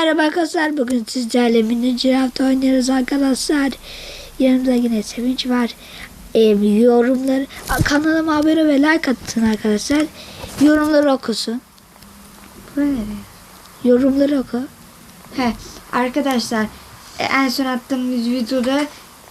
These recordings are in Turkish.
Merhaba arkadaşlar bugün sizlerle mini draft oynuyoruz arkadaşlar. Yanımda yine Sevinç var. Ee, yorumları kanalıma abone ve like atın arkadaşlar. Yorumları okusun. Bu? Yorumları oku. He, arkadaşlar e, en son attığımız videoda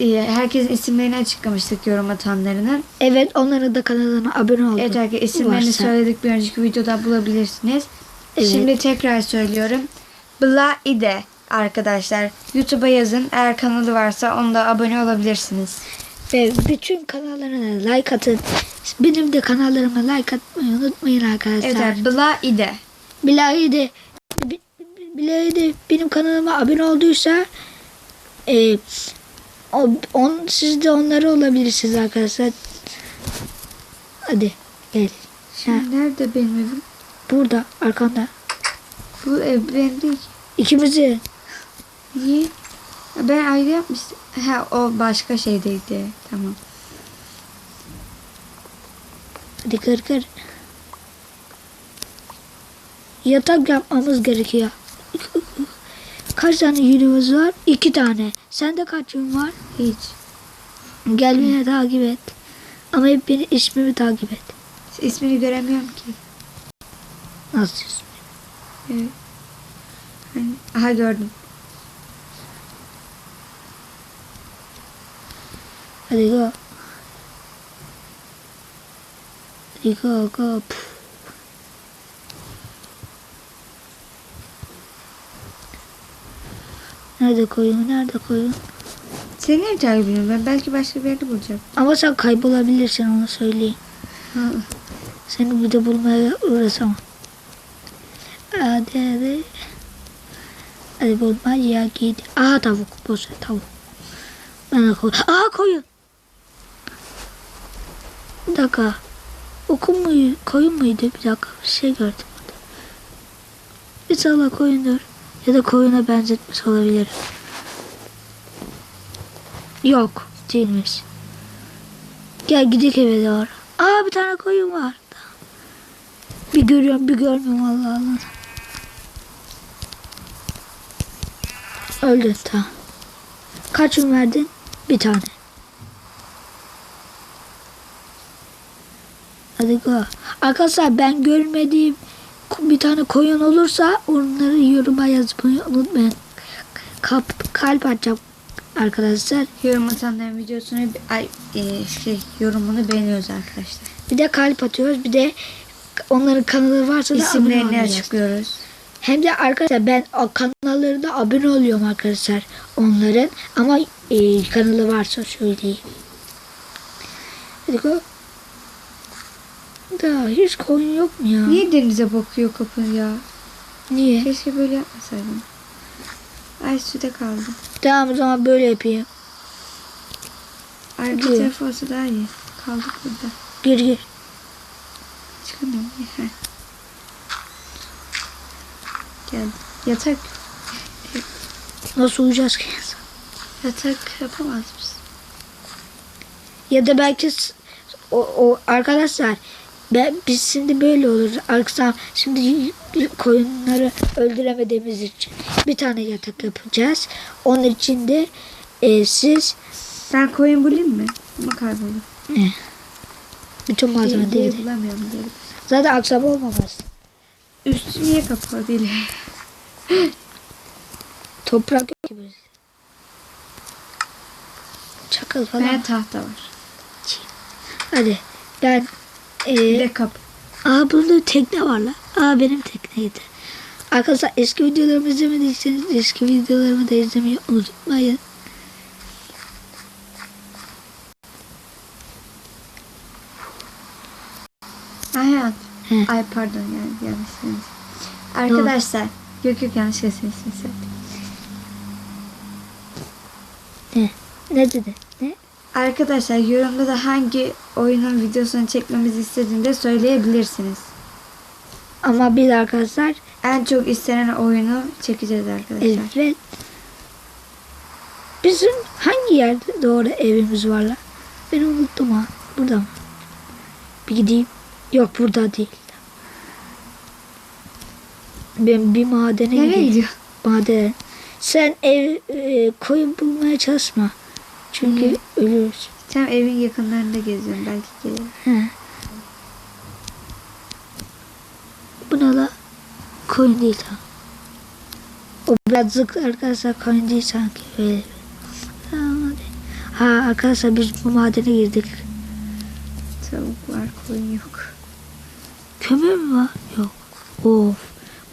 e, herkesin isimlerini açıklamıştık yorum atanlarının. Evet onların da kanalına abone olun. Evet arkadaşlar isimlerini Varsa. söyledik bir önceki videoda bulabilirsiniz. Evet. Şimdi tekrar söylüyorum. Blaide arkadaşlar. YouTube'a yazın. Eğer kanalı varsa onda abone olabilirsiniz. Ve bütün kanallarına like atın. Benim de kanallarıma like atmayı unutmayın arkadaşlar. Evet Blaide. Bilahi de Bi- Bilahi de benim kanalıma abone olduysa e, o, on, siz de onları olabilirsiniz arkadaşlar. Hadi gel. Ha, Şimdi nerede benim evim? burada arkanda. Bu ev benim değil. İkimizi Niye? Ben ayrı yapmıştım. Ha o başka şeydeydi. Tamam. hadi kır kır. Yatak yapmamız gerekiyor. Kaç tane yünümüz var? İki tane. Sende kaç yün var? Hiç. Gel beni takip et. Ama hep beni ismimi takip et. İsmini göremiyorum ki. Nasıl ismi? Evet. Hani, aha gördüm. Hadi go. Hadi go go. Puf. Nerede koyun? Nerede koyun? Seni nerede takip ediyorum ben? Belki başka bir yerde bulacağım. Ama sen kaybolabilirsin onu söyleyeyim. Ha. Seni bir de bulmaya uğraşamam. Git. Aha tavuk. Boş ver, tavuk. Ben de koy. Aha koyun. Bir dakika. Okun muydu? Koyun muydu? Bir dakika. Bir şey gördüm. İnşallah koyundur. Ya da koyuna benzetmiş olabilir. Yok. Değilmiş. Gel gidelim eve doğru. Aa bir tane koyun var. Bir görüyorum bir görmüyorum Allah Allah. Öldü tamam. Kaç yün verdin? Bir tane. Hadi go. Arkadaşlar ben görmediğim bir tane koyun olursa onları yoruma yazmayı unutmayın. Kalp, kalp atacağım arkadaşlar. Yorum atanların videosunu ay, e, şey yorumunu beğeniyoruz arkadaşlar. Bir de kalp atıyoruz. Bir de onların kanalı varsa da İsimlerini açıklıyoruz. Hem de arkadaşlar ben kanallarına abone oluyorum arkadaşlar onların. Ama e, kanalı varsa söyleyeyim. Hadi go. Da hiç koyun yok mu ya? Niye denize bakıyor kapı ya? Niye? Keşke böyle yapmasaydım. Ay suda kaldım. Tamam o zaman böyle yapayım. Ay Gidiyor. tarafı olsa daha iyi. Kaldık burada. Gir gir. Çıkamıyorum. Geldim. Yatak. Nasıl uyuyacağız ki? Yatak yapamaz mısın? Ya da belki o, o arkadaşlar ben, biz şimdi böyle olur. Arkadaşlar şimdi koyunları öldüremediğimiz için bir tane yatak yapacağız. Onun için de e, siz Ben koyun bulayım mı? Ama kayboldum. ne? Bütün malzeme Diye- değil. diye bulamıyorum diye. Zaten akşam olmamaz. Üstü niye kapalı değil? Toprak yok gibi. Çakıl falan. Ben tahta var. Hadi ben e, de kap. Aa bunda tekne var lan. Aa benim tekneydi. Arkadaşlar eski videolarımı izlemediyseniz eski videolarımı da izlemeyi unutmayın. Ayhan. He. Ay pardon yani yanlış söyledim. Arkadaşlar. Yok yok yanlış söyledim. Ne? Ne dedi? Ne? Arkadaşlar yorumda da hangi oyunun videosunu çekmemizi istediğini de söyleyebilirsiniz. Ama bir de arkadaşlar En çok istenen oyunu çekeceğiz arkadaşlar. evet. Bizim hangi yerde doğru evimiz var lan? Ben unuttum ha. Burada mı? Bir gideyim. Yok burada değil. Ben bir madene Nereye gideyim. gidiyor? maden. Sen ev e, koyun bulmaya çalışma. Çünkü ölürüz. Tam evin yakınlarında geziyorum belki gelir. He. Bu ne la? Koyun değil ha. O birazcık arkadaşlar koyun değil sanki. Öyle. Ha arkadaşlar biz bu madene girdik. Tavuk var koyun yok. Kömür mü var? Yok. Of.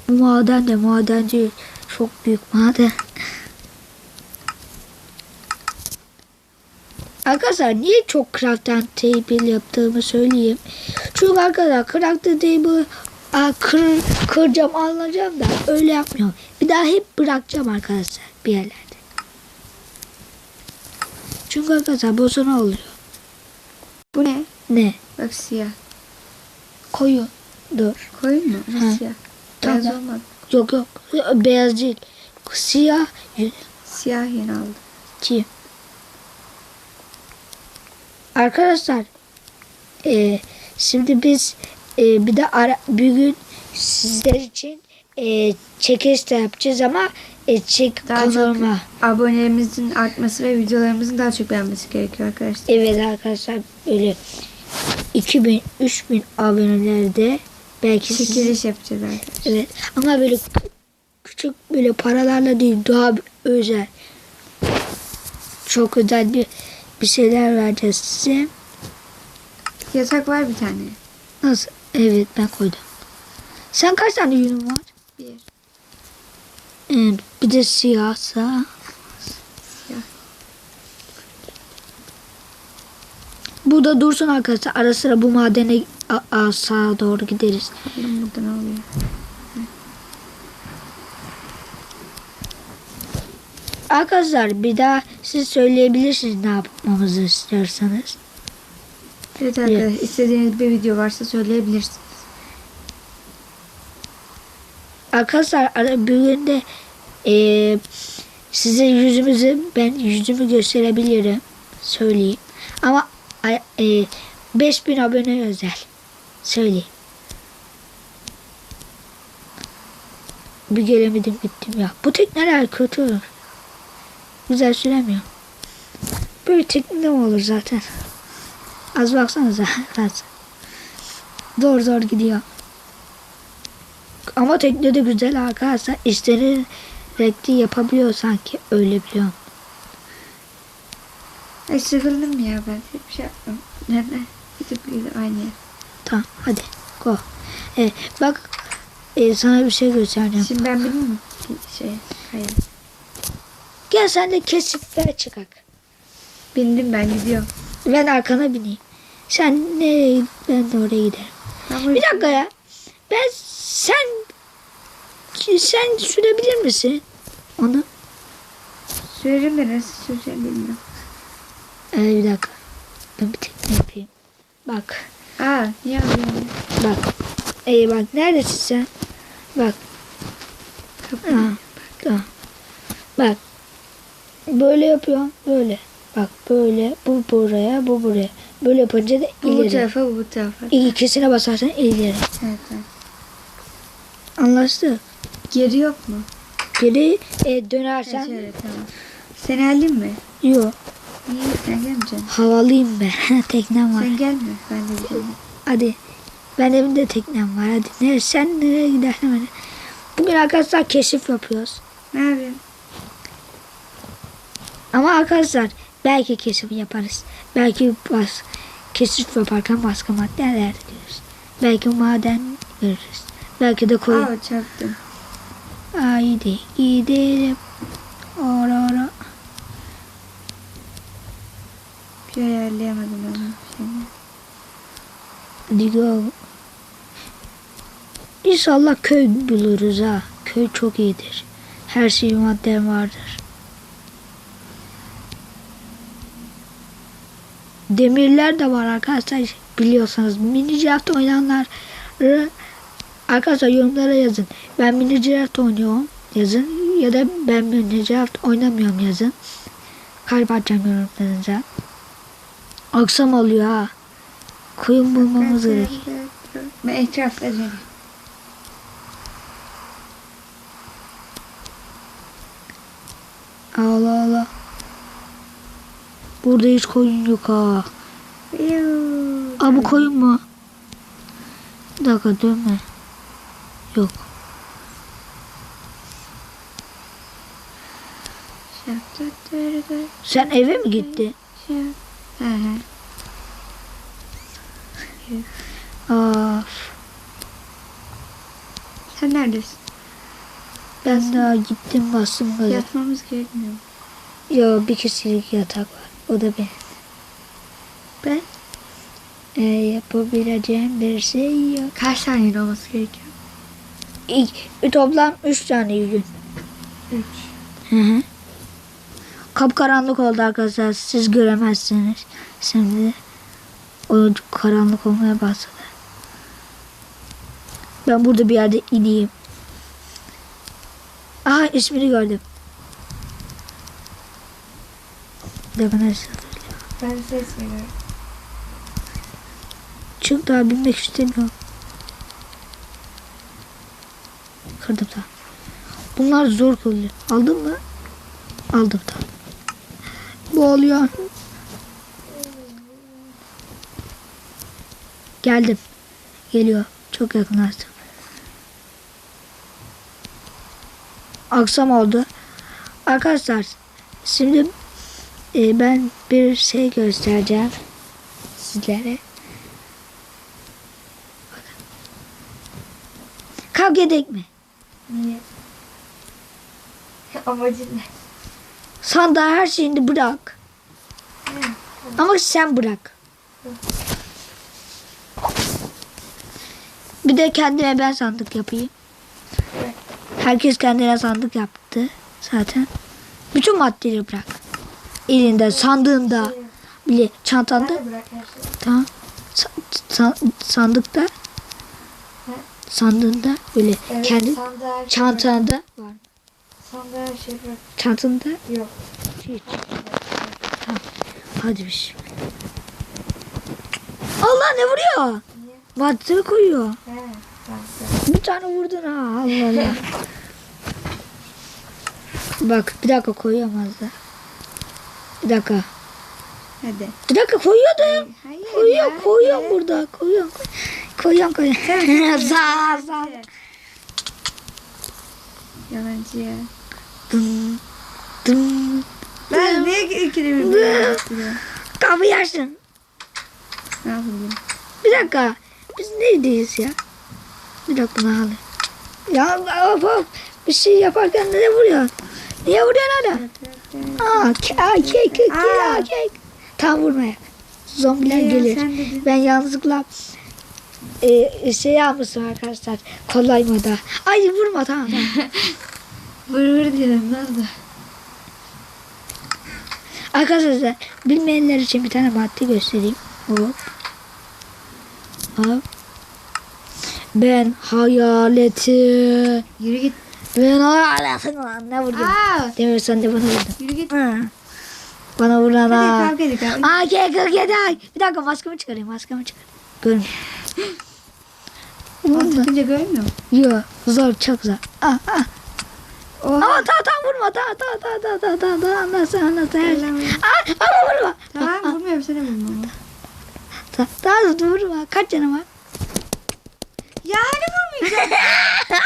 Bu maden de maden değil. Çok büyük maden. Arkadaşlar niye çok crafting table yaptığımı söyleyeyim. Çünkü arkadaşlar crafting table aa, kır, kıracağım alacağım da öyle yapmıyorum. Bir daha hep bırakacağım arkadaşlar bir yerlerde. Çünkü arkadaşlar bozuna oluyor. Bu ne? Ne? Bak siyah. Koyun. Dur. Koyun mu? Ha. Siyah? Beyaz Tamam. olmadı. Yok yok. Beyaz değil. Siyah. Siyah yeni aldım. Ki. Arkadaşlar e, şimdi biz e, bir de ara, bir gün sizler için e, çekiliş de yapacağız ama e, çek Daha çok kanalıma. abonelerimizin artması ve videolarımızın daha çok beğenmesi gerekiyor arkadaşlar. Evet arkadaşlar böyle 2000 3000 abonelerde belki Çekiliş yapacağız arkadaşlar. evet ama böyle kü- küçük böyle paralarla değil daha özel çok özel bir bir şeyler vereceğiz size. Yatak var bir tane. Nasıl? Evet ben koydum. Sen kaç tane yünün var? Bir. Ee, bir de siyahsa. Siyah. Bu da dursun arkadaşlar. Ara sıra bu madene sağa doğru gideriz. Bakalım burada ne oluyor. Arkadaşlar bir daha siz söyleyebilirsiniz ne yapmamızı istiyorsanız. Evet arkadaşlar istediğiniz bir video varsa söyleyebilirsiniz. Arkadaşlar ara- bir gün de e, size yüzümüzü ben yüzümü gösterebilirim. Söyleyeyim. Ama e, 5000 abone özel. Söyleyeyim. Bir gelemedim gittim ya. Bu tekneler kötü. Güzel süremiyor. Böyle tekne mi olur zaten? Az baksanıza. Az. Zor zor gidiyor. Ama tekne de güzel arkadaşlar. İstediğin renkli yapabiliyor sanki. Öyle biliyorum. Ay sıkıldım ya ben. Hiçbir şey yapmam. Neden? Gidip gidip aynı yer. Tamam hadi. Go. E, bak e, sana bir şey göstereceğim. Şimdi ben bileyim mi? Bir Şey, hayır. Gel sen de kesip ver çıkak. Bindim ben gidiyorum. Ben arkana bineyim. Sen nereye ben de oraya giderim. Ama Bir dakika ya. Ben sen sen sürebilir misin onu? Sürerim de nasıl süreceğim bilmiyorum. Ee, bir dakika. Ben bir tekne yapayım. Bak. Aa yapıyorum? Bak. Ee, bak neredesin sen? Bak. Kapı. Ha, tamam. Bak. Böyle yapıyorsun. Böyle. Bak böyle. Bu buraya. Bu buraya. Böyle yapınca da Bu bu ileri. tarafa bu tarafa. İkisine basarsan ileri. Evet, evet. Anlaştık. Geri yok mu? Geri e, Evet, dönersen şöyle tamam. Seni alayım mı? yok. Niye sen gelmeyeceksin? Havalıyım ben. teknem var. Sen gelme. Ben de gidelim. Hadi. Ben evimde teknem var. Hadi. Nereye, sen nereye gidersen öyle. Bugün arkadaşlar keşif yapıyoruz. Ne yapayım? Ama arkadaşlar belki keşif yaparız. Belki bas, keşif yaparken başka maddeler görürüz. Belki maden görürüz. Belki de koyun. Aa çarptım. Haydi gidelim. Ora ora. Bir ayarlayamadım ben bu şeyini. Hadi go. İnşallah köy buluruz ha. Köy çok iyidir. Her şey madde vardır. Demirler de var arkadaşlar. Biliyorsanız minicraft oynayanları arkadaşlar yorumlara yazın. Ben minicraft oynuyorum yazın ya da ben minicraft oynamıyorum yazın. Kalp atacağım yorumlarınıza. Akşam oluyor ha. Koyun bulmamız gerek. Ben etrafta dönüyorum. Allah Allah. Burada hiç koyun yok ha. Aa bu koyun mu? Bir dakika dönme. Yok. Sen eve mi gitti? Hı hı. Aa, Sen neredesin? ben daha gittim bastım gaza. Yatmamız gerekmiyor. mu? Yo bir kişilik yatak var. O da benim. Ben? Ee, yapabileceğim bir şey yok. Kaç tane olması gerekiyor? İlk, toplam 3 tane gün. Üç. Hı hı. Kapkaranlık oldu arkadaşlar. Siz göremezsiniz. Şimdi o karanlık olmaya başladı. Ben burada bir yerde ineyim. Aha ismini gördüm. Neresi? Ben ses veriyorum. Çık daha binmek istemiyorum. Kırdım da. Bunlar zor kılıyor. Aldın mı? Aldım da. Bu oluyor. Geldim. Geliyor. Çok yakınlaştım. Akşam oldu. Arkadaşlar şimdi e, ben bir şey göstereceğim sizlere. Kavga edek mi? Niye? Amacın ne? Sandığa her şeyini bırak. Ama sen bırak. Bir de kendime ben sandık yapayım. Evet. Herkes kendine sandık yaptı zaten. Bütün maddeleri bırak. Elinde, sandığında, bile çantanda. Tamam. Sa- sa- sandıkta, sandığında böyle Evet, kendi sandığa her şey var. Çantanda Yok. hiç. Hadi bir şey. Allah ne vuruyor? Niye? Madde koyuyor. He. Sandığa. Bir tane vurdun ha. Allah Allah. Bak bir dakika koyuyorum az da. Bir dakika. Hadi. Bir dakika koyuyordum. Hayır. Koyuyorum nerede? koyuyorum burada. Koyuyorum. Koyuyorum koyuyorum. sağ sağ. Yalancı ya. Dım, dım. Ben niye ikili bir böyle? Kapıyı açtın. Ne yapayım? Bir dakika. Biz neredeyiz ya? Bir dakika ne alayım. Ya hop hop. Bir şey yaparken ne vuruyor? Niye vuruyorsun hala? Aa, ke- aa, kek, kek, Aa. aa, kek. Tam vurmaya. Zombiler Ya, gelir. Ben yanlışlıkla e, şey yapmışım arkadaşlar. Kolaymadı. Ay vurma tamam tamam. Vur diyelim ne oldu? arkadaşlar bilmeyenler için bir tane madde göstereyim. Hop. Hop. Ben hayaleti. Yürü git. Ben hayaletim lan ne? Aa! Demir sen de bana vurdun. Yürü git. Hı. Bana vuran Hadi ha. kavga. Aa gel gel gel ay. Bir dakika maskemi çıkarayım maskemi çıkar. Görmüyor. Onu tutunca görmüyor musun? Yok zor çok zor. Ah ah. Oha. Ama ta ta vurma ta ta ta ta ta ta ta anlasın anlasın. her şey. Ah ama vurma. Tamam vurmuyorum sana vurmam. Ta ta vurma. Kaç canım var? Ya hani vurmayacağım?